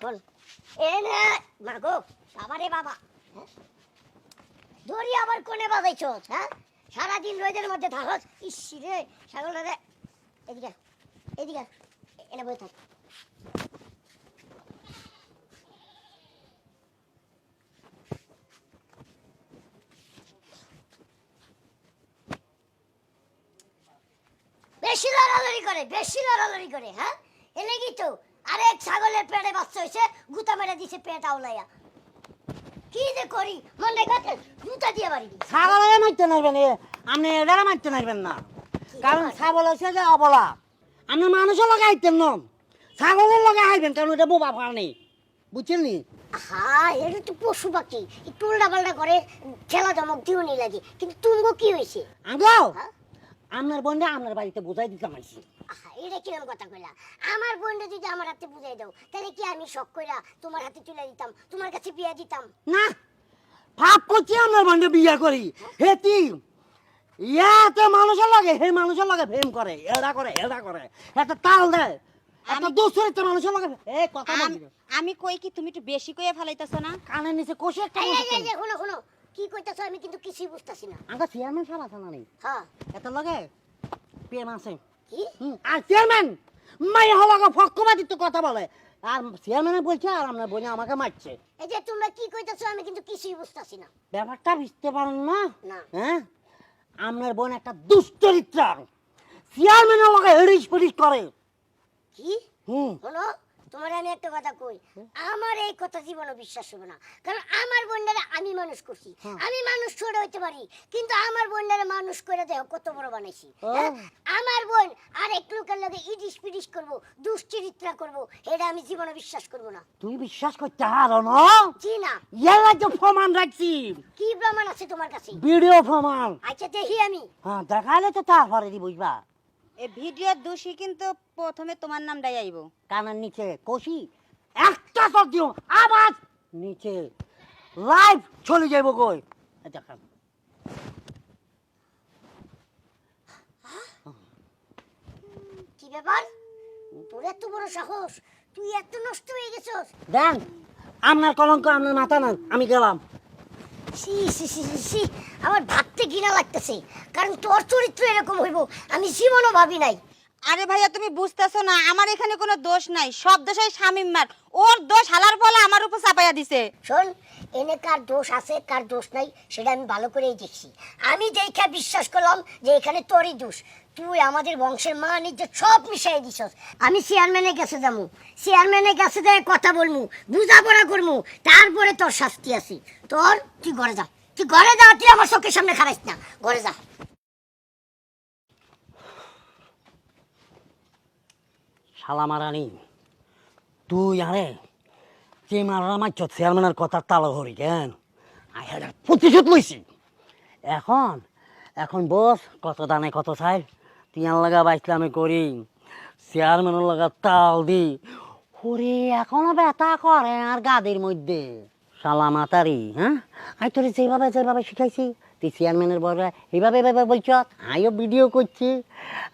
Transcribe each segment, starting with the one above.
শোন এ না মাগো বাবা রে বাবা। হ্যাঁ? দড়ি আবার কোনে বাজাইছস হ্যাঁ? সারাদিন রোদের মধ্যে থাকস? ইস রে, ছাগল রে। এদিকে এদিকে এনে বই থাক। বেশি লড়ালড়ি করে, বেশি লড়ালড়ি করে হ্যাঁ? ছাগলের পেটে বাচ্চা হয়েছে গুতা মেরে দিছে পেট আউলাইয়া। কি যে করি? মনে কাটে গুতা দিয়ে বাড়ি দিই ছাগলের মারতে নাইবেন আপনি এদের মারতে নাইবেন না। কারণ ছাগল হচ্ছে যে অবলা। আপনি মানুষের লগে আইতেন ন ছাগলের লগে আইবেন কারণ এটা বোবা ফানি বুঝছেন নি? হ্যাঁ এটা তো পশু পাখি। একটু উল্টা পাল্টা করে খেলা ধমক দিও নি লাগে। কিন্তু তুমগো কি হয়েছে? আঙ্গো হ্যাঁ? আপনার বোনটা আপনার বাড়িতে বোঝাই দিতাম আইসি এটা কিরম কথা কইলা? আমার বোনটা যদি আমার হাতে বুঝাই দাও তাহলে কি আমি শখ কইরা তোমার হাতে তুলে দিতাম তোমার কাছে বিয়া দিতাম? না পাপ করছি বোনটা বিয়া করি। হেতি ইয়াতে মানুষের লাগে হে মানুষের লাগে প্রেম করে এরা করে এরা করে। একটা তাল দেয় একটা দুসরিত মানুষের লাগে এ কথা আম- আমি কই কি তুমি একটু বেশি কইয়া ফেলাইতেছ না? কানের নিচে কষে একটা এই, এই, এই, এই, শুনো শুনো। কি কইতাছো আমি কিন্তু কিছুই বুঝতাছি না। আঙ্গা চেয়ারম্যান সাহেব আছে না নেই? হ্যাঁ। এত লগে প্রেম আছে। আর চেয়ারম্যান মাই হওয়াকে ফক্কবাদিত্ব কথা বলে। আর চেয়ারম্যানে বলছে আর আপনার বোনে আমাকে মারছে। এই যে তোমরা কি কইতাছো আমি কিন্তু কিছুই বুঝতাছি না। ব্যাপারটা বুঝতে পারেন না? না। হ্যাঁ? আপনার বোন একটা দুশ্চরিত্র চেয়ারম্যানের লগে হেরিস ফেরিস করে। কি? হুম। শোনো তোমার আমি একটা কথা কই। আমার এই কথা জীবনে বিশ্বাস হবে না। কারণ আমার বোনটারে আমি মানুষ করছি। হ্যাঁ। আমি মানুষ ছোট হইতে পারি কিন্তু আমার বোনটারে মানুষ করে দেখো কত বড় বানাইছি। হ্যাঁ? আমার বোন আর এক লোকের লগে ইডিস পিডিস করব দুশ্চরিত্রা করব এটা আমি জীবনে বিশ্বাস করব না। তুই বিশ্বাস করতে হারো না? জি না। ইয়ালা যে প্রমাণ রাখছি। কি প্রমাণ আছে তোমার কাছে? ভিডিও প্রমাণ। আচ্ছা দেখি আমি। হ্যাঁ দেখালে তো তারপরে দি বুঝবা। এই ভিডিওর দোষী কিন্তু প্রথমে তোমার নামটাই আইব। কানের নিচে কষি একটা শব্দ দিও আবার নিচে। লাইভ চলে যাইব কই? দেখান। কি ব্যাপার? তোর এত বড় সাহস তুই এত নষ্ট হয়ে গেছস। দেন আপনার কলঙ্ক আপনার মাথা না আমি গেলাম। সি সি সি সি, সি আমার ভাবতে ঘৃণা লাগতেছে কারণ তোর চরিত্র এরকম হইব আমি জীবনও ভাবি নাই। আরে ভাইয়া, তুমি বুঝতেছো না, আমার এখানে কোনো দোষ নাই, সব দোষ ওই শামিমার ওর দোষ হালার ফলে আমার উপর চাপাইয়া দিছে। শোন, এনে কার দোষ আছে, কার দোষ নাই, সেটা আমি ভালো করেই দেখছি। আমি যেইখা বিশ্বাস করলাম যে এখানে তোরই দোষ, তুই আমাদের বংশের মা নিজে সব মিশাই দিছস। আমি চেয়ারম্যানের কাছে যাব। চেয়ারম্যানের কাছে যাই কথা বলমু, বুঝাপড়া করমু, তারপরে তোর শাস্তি আছে। তোর, তুই ঘরে যা। তুই ঘরে যা, তুই আমার চোখের সামনে খারাইস না। ঘরে যা। শালা মারানি তুই আরে, যে মারা মারছ চেয়ারম্যানের কথা তালো ধরি কেন? আই প্রতিশোধ লইছি। এখন এখন বস, কত দানে কত চাই তিয়ার লাগা বাইসলে আমি করি। চেয়ারম্যানের লাগা তাল দি। ওরে এখনও ব্যথা করে আর গাদির মধ্যে। শালা মাতারি হ্যাঁ? আই তোর যেভাবে যেভাবে শিখাইছি, তুই চেয়ারম্যানের বড় এইভাবে এইভাবে বলছ আইও ভিডিও করছি।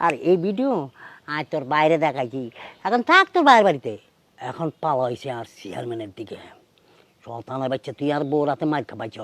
আর এই ভিডিও আয়, তোর বাইরে দেখাইছি। এখন থাক তোর বাইরে বাড়িতে। এখন পালাইছে আর চেয়ারম্যানের দিকে। সন্তানের বাচ্চা তুই আর বউ রাতে মার খাবাইছ।